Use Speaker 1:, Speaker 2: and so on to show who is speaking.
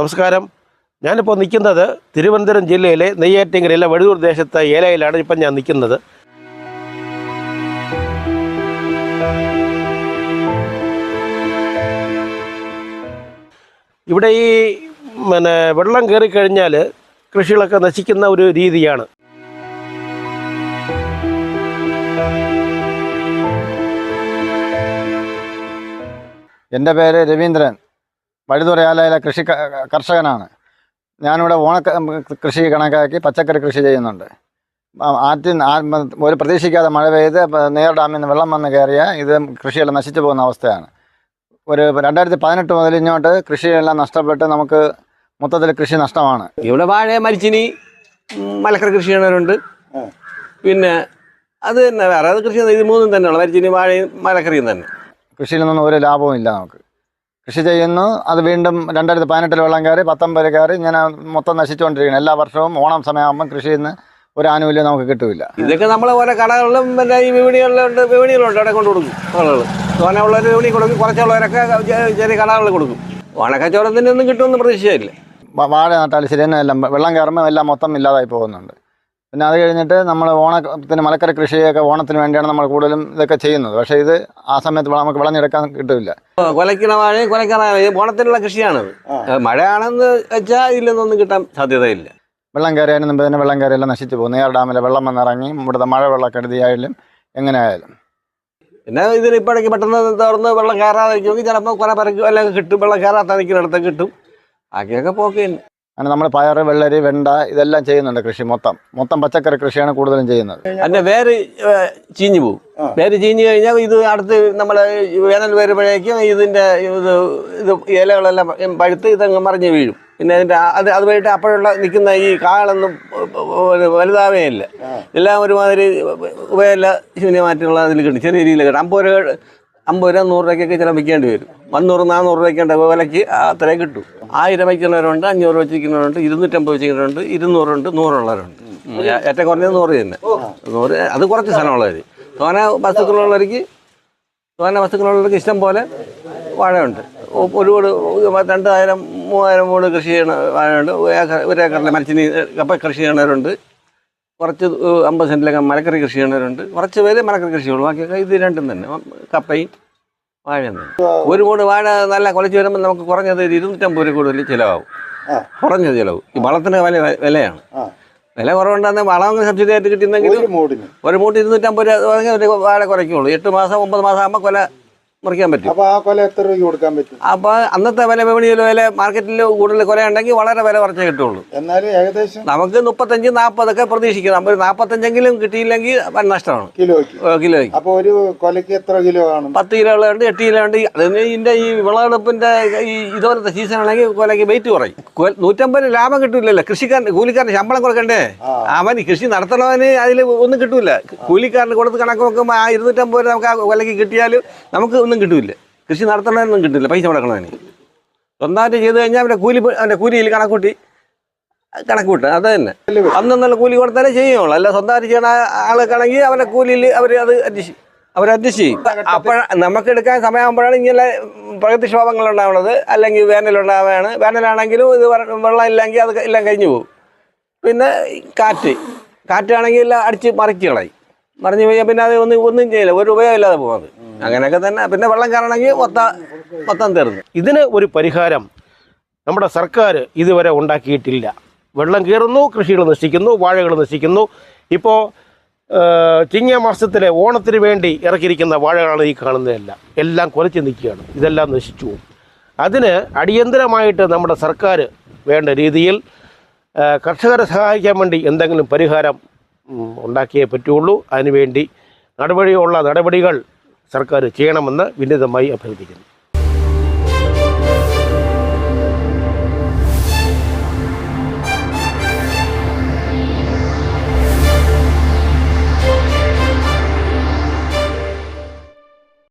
Speaker 1: നമസ്കാരം. ഞാനിപ്പോൾ നിൽക്കുന്നത് തിരുവനന്തപുരം ജില്ലയിലെ നെയ്യാറ്റിങ്കരയിലെ വഴുതൂർ ദേശത്തെ ഏലയിലാണ് ഇപ്പം ഞാൻ നിൽക്കുന്നത് ഇവിടെ ഈ പിന്നെ വെള്ളം കയറിക്കഴിഞ്ഞാൽ കൃഷികളൊക്കെ നശിക്കുന്ന ഒരു രീതിയാണ്.
Speaker 2: എന്റെ പേര് രവീന്ദ്രൻ. വഴുതുറയാലയിലെ കൃഷി കർഷകനാണ്. ഞാനിവിടെ ഓണ കൃഷി കണക്കാക്കി പച്ചക്കറി കൃഷി ചെയ്യുന്നുണ്ട്. ആദ്യം ആറ്റിൻ ഒരു പ്രതീക്ഷിക്കാതെ മഴ പെയ്ത് നേർ ഡാമിൽ നിന്ന് വെള്ളം വന്ന് കയറിയ ഇത് കൃഷിയെല്ലാം നശിച്ചു പോകുന്ന അവസ്ഥയാണ്. ഒരു രണ്ടായിരത്തി പതിനെട്ട് മുതൽ ഇങ്ങോട്ട് കൃഷിയെല്ലാം നഷ്ടപ്പെട്ട് നമുക്ക് മൊത്തത്തിൽ കൃഷി നഷ്ടമാണ്.
Speaker 3: ഇവിടെ വാഴ മരിച്ചിനി മലക്കര മലക്കറി കൃഷി ചെയ്യണവരുണ്ട് പിന്നെ അത് തന്നെ വേറെ കൃഷി ഇത് മൂന്നും തന്നെയുള്ള. മരിച്ചിനി വാഴയും മലക്കറിയും തന്നെ.
Speaker 2: കൃഷിയിൽ നിന്നൊന്നും ഒരു ലാഭവും ഇല്ല നമുക്ക്. കൃഷി ചെയ്യുന്നു. അത് വീണ്ടും രണ്ടായിരത്തി പതിനെട്ടിൽ വെള്ളം കയറി പത്തൊമ്പത് കയറി ഇങ്ങനെ മൊത്തം നശിച്ചുകൊണ്ടിരിക്കുന്നു. എല്ലാ വർഷവും ഓണം സമയമാകുമ്പം കൃഷി ചെയ്യുന്ന ഒരു ആനുകൂല്യം നമുക്ക് കിട്ടില്ല
Speaker 3: ഇതൊക്കെ നമ്മൾ ഓരോ കടകളിലും പിന്നെ ഈ വിപണികളിലുണ്ട് വിപണികളുണ്ട്. അവിടെ കൊണ്ട് കൊടുക്കും ആളുകൾ തോനെയുള്ളവർ വിപണി കൊടുക്കും കുറച്ചുള്ളവരൊക്കെ ചെറിയ കടകളിൽ കൊടുക്കും. ഓണക്കച്ചവടത്തിന്റെ ഒന്നും കിട്ടുമെന്ന് പ്രതീക്ഷയില്ല.
Speaker 2: വാഴ നട്ടാൽ ശരി തന്നെ എല്ലാം വെള്ളം കയറുമ്പോൾ എല്ലാം മൊത്തം ഇല്ലാതായി പോകുന്നുണ്ട്. പിന്നെ അത് കഴിഞ്ഞിട്ട് നമ്മൾ ഓണത്തിന് മലക്കറി കൃഷിയൊക്കെ ഓണത്തിന് വേണ്ടിയാണ് നമ്മൾ കൂടുതലും ഇതൊക്കെ ചെയ്യുന്നത്. പക്ഷേ ഇത് ആ സമയത്ത് നമുക്ക് വിളഞ്ഞെടുക്കാൻ കിട്ടില്ല.
Speaker 3: കൊലയ്ക്കണ വാഴയും കൊലയ്ക്കണ ഓണത്തിനുള്ള കൃഷിയാണ്. മഴയാണെന്ന് വെച്ചാൽ ഇതിലൊന്നും കിട്ടാൻ സാധ്യതയില്ല.
Speaker 2: വെള്ളം കയറിയതിന് മുമ്പ് തന്നെ വെള്ളം കയറിയെല്ലാം നശിച്ചു പോകും. നെയ്യാർ ഡാമിലെ വെള്ളം വന്നിറങ്ങി ഇവിടുത്തെ മഴ വെള്ളക്കെടുതിയായാലും എങ്ങനെ ആയാലും
Speaker 3: പിന്നെ ഇതിന് ഇപ്പോഴേക്ക് പെട്ടെന്ന് തുറന്ന് വെള്ളം കയറാതെ നിൽക്കുമെങ്കിൽ ചിലപ്പോൾ കുറെ പേർക്ക് അല്ലെങ്കിൽ കിട്ടും വെള്ളം കയറാത്ത നിൽക്കുന്നിടത്ത് കിട്ടും. ആക്കിയൊക്കെ പോക്ക് തന്നെ.
Speaker 2: അങ്ങനെ നമ്മൾ പയർ വെള്ളരി വെണ്ട ഇതെല്ലാം ചെയ്യുന്നുണ്ട് കൃഷി മൊത്തം. മൊത്തം പച്ചക്കറി കൃഷിയാണ് കൂടുതലും ചെയ്യുന്നത്.
Speaker 3: അതിന്റെ വേര് ചീഞ്ഞു പോകും വേര് ചീഞ്ഞു കഴിഞ്ഞാൽ ഇത് അടുത്ത് നമ്മൾ വേനൽ വരുമ്പോഴേക്കും ഇതിന്റെ ഇത് ഇത് ഇലകളെല്ലാം പഴുത്ത് ഇതങ്ങ് മറിഞ്ഞ് വീഴും. പിന്നെ അതിന്റെ അത് അതുവഴിയിട്ട് അപ്പോഴുള്ള നിൽക്കുന്ന ഈ കാളൊന്നും വലുതാവേ ഇല്ല. എല്ലാം ഒരുമാതിരി ഉപയല്ല ശൂന്യമായിട്ടുള്ള അതിൽ കിട്ടും. ചെറിയ രീതിയിൽ കിട്ടും. അമ്പത് അമ്പത് രൂപ നൂറ് രൂപയ്ക്കൊക്കെ ചില വിൽക്കേണ്ടി വരും. മുന്നൂറ് നാനൂറ് രൂപയ്ക്കുണ്ട് വിലയ്ക്ക് അത്രയും കിട്ടും. ആയിരം വയ്ക്കുന്നവരുണ്ട് അഞ്ഞൂറ് വെച്ചിരിക്കുന്നവരുണ്ട് ഇരുന്നൂറ്റമ്പത് വെച്ചിരിക്കുന്നവരുണ്ട് ഇരുന്നൂറുണ്ട് നൂറുള്ളവരുണ്ട്. ഏറ്റവും കുറഞ്ഞത് നൂറ് തന്നെ. നൂറ് അത് കുറച്ച് സ്ഥലമുള്ളവർ തോന വസ്തുക്കളുള്ളവർക്ക് തോന വസ്തുക്കളുള്ളവർക്ക് ഇഷ്ടം പോലെ വാഴയുണ്ട്. ഒരുപാട് രണ്ടായിരം മൂവായിരം മൂട് കൃഷി ചെയ്യണ വാഴയുണ്ട്. ഒരു മരച്ചിനി കപ്പ കൃഷി ചെയ്യണവരുണ്ട്. കുറച്ച് അമ്പത് സെന്റിലൊക്കെ മലക്കറി കൃഷി ചെയ്യണവരുണ്ട് കുറച്ച് പേര് മലക്കറി കൃഷി ചെയ്യുള്ളൂ. ബാക്കിയൊക്കെ ഇത് രണ്ടും തന്നെ. കപ്പയും വാഴയും തന്നെ. ഒരു കൂട് വാഴ നല്ല കുലച്ച് വരുമ്പോൾ നമുക്ക് കുറഞ്ഞത് ഒരു ഇരുന്നൂറ്റമ്പത് രൂപ കൂടുതൽ ചിലവാകും. കുറഞ്ഞ ചിലവ് ഈ വളത്തിന് വില വിലയാണ്. വില കുറവുണ്ടെന്ന് വളം സബ്സിഡി ആയിട്ട് കിട്ടുന്നെങ്കിൽ ഒരു മൂട്ട് ഇരുന്നൂറ്റമ്പത് രൂപ വാഴ കുറയ്ക്കുള്ളൂ. എട്ട് മാസം ഒമ്പത് മാസം ആകുമ്പോൾ കൊല മുറിക്കാൻ പറ്റും.
Speaker 4: അപ്പൊ ആ കൊല എത്ര രൂപ കൊടുക്കാൻ പറ്റും?
Speaker 3: അപ്പോൾ അന്നത്തെ വില വിപണിയിൽ വില മാർക്കറ്റിൽ കൂടുതൽ കൊല ഉണ്ടെങ്കിൽ വളരെ വില കുറച്ചേ കിട്ടുള്ളൂ.
Speaker 4: എന്നാലും ഏകദേശം
Speaker 3: നമുക്ക് മുപ്പത്തഞ്ച് നാൽപ്പതൊക്കെ പ്രതീക്ഷിക്കണം. നമ്മൾ നാപ്പത്തഞ്ചെങ്കിലും നാൽപ്പത്തഞ്ചെങ്കിലും കിട്ടിയില്ലെങ്കിൽ വൻ നഷ്ടമാണ്.
Speaker 4: കിലോയ്ക്ക്.
Speaker 3: കിലോ കിലോയ്ക്ക്.
Speaker 4: അപ്പൊ ഒരു കൊലയ്ക്ക് എത്ര കിലോ ആണ്
Speaker 3: പത്ത് കിലോ ഉണ്ട് എട്ട് കിലോ ഉണ്ട്. അതിന് ഇതിന്റെ ഈ വിളവെടുപ്പിന്റെ ഈ ഇതുപോലത്തെ സീസൺ ആണെങ്കിൽ കൊലയ്ക്ക് വെയിറ്റ് കുറയും. നൂറ്റമ്പത് ലാഭം കിട്ടില്ലല്ലോ കൃഷിക്കാരൻ കൂലിക്കാരന് ശമ്പളം കൊടുക്കണ്ടേ? അവൻ കൃഷി നടത്തണവന് അതിൽ ഒന്നും കിട്ടൂല. കൂലിക്കാരന് കൊടുത്ത് കണക്ക് നോക്കുമ്പോൾ ആ ഇരുന്നൂറ്റമ്പത് രൂപ നമുക്ക് ആ കൊലയ്ക്ക് കിട്ടിയാലും നമുക്ക് ഒന്നും കിട്ടില്ല. കൃഷി നടത്തണമെന്നൊന്നും കിട്ടില്ല. പൈസ മുടക്കണമെന്ന് സ്വന്തമായിട്ട് ചെയ്ത് കഴിഞ്ഞാൽ അവന്റെ കൂലി അവന്റെ കൂലിയിൽ കണക്കൂട്ടി. കണക്ക് കൂട്ടുക അത് തന്നെ. അന്നൊന്നുള്ള കൂലി കൊടുത്താലേ ചെയ്യുള്ളൂ. അല്ല സ്വന്തമായിട്ട് ചെയ്യണ ആൾക്കാണെങ്കിൽ അവരുടെ കൂലിയിൽ അവർ അത് അഡ്ജസ്റ്റ് അവർ അഡ്ജസ്റ്റ് ചെയ്യും. അപ്പോൾ നമുക്ക് എടുക്കാൻ സമയമാകുമ്പോഴാണ് ഇങ്ങനെ പ്രകൃതിക്ഷോഭങ്ങൾ ഉണ്ടാവുന്നത്. അല്ലെങ്കിൽ വേനലുണ്ടാവുകയാണ് വേനലാണെങ്കിലും ഇത് വെള്ളം ഇല്ലെങ്കിൽ അത് എല്ലാം കഴിഞ്ഞു പോകും. പിന്നെ കാറ്റ്. കാറ്റാണെങ്കിൽ എല്ലാം അടിച്ച് മറിച്ച് കളയും. മറിഞ്ഞു പോയാൽ പിന്നെ അത് ഒന്നും ഒന്നും ചെയ്യില്ല. ഒരു ഉപയോഗമില്ലാതെ പോകുന്നത് അങ്ങനെയൊക്കെ തന്നെ പിന്നെ വെള്ളം കയറണമെങ്കിൽ മൊത്തം മൊത്തം തീർന്നു.
Speaker 1: ഇതിന് ഒരു പരിഹാരം നമ്മുടെ സർക്കാർ ഇതുവരെ ഉണ്ടാക്കിയിട്ടില്ല. വെള്ളം കയറുന്നു കൃഷികൾ നശിക്കുന്നു വാഴകൾ നശിക്കുന്നു. ഇപ്പോൾ ചിങ്ങ മാസത്തിലെ ഓണത്തിന് വേണ്ടി ഇറക്കിയിരിക്കുന്ന വാഴകളാണ് ഈ കാണുന്നതെല്ലാം. എല്ലാം കുലച്ച് നിൽക്കുകയാണ്. ഇതെല്ലാം നശിച്ചു പോകും. അതിന് അടിയന്തരമായിട്ട് നമ്മുടെ സർക്കാർ വേണ്ട രീതിയിൽ കർഷകരെ സഹായിക്കാൻ വേണ്ടി എന്തെങ്കിലും പരിഹാരം ഉണ്ടാക്കിയേ പറ്റുള്ളൂ. അതിനുവേണ്ടി നടപടിയുള്ള നടപടികൾ സർക്കാർ ചെയ്യണമെന്ന് വിനീതമായി അഭ്യർത്ഥിക്കുന്നു.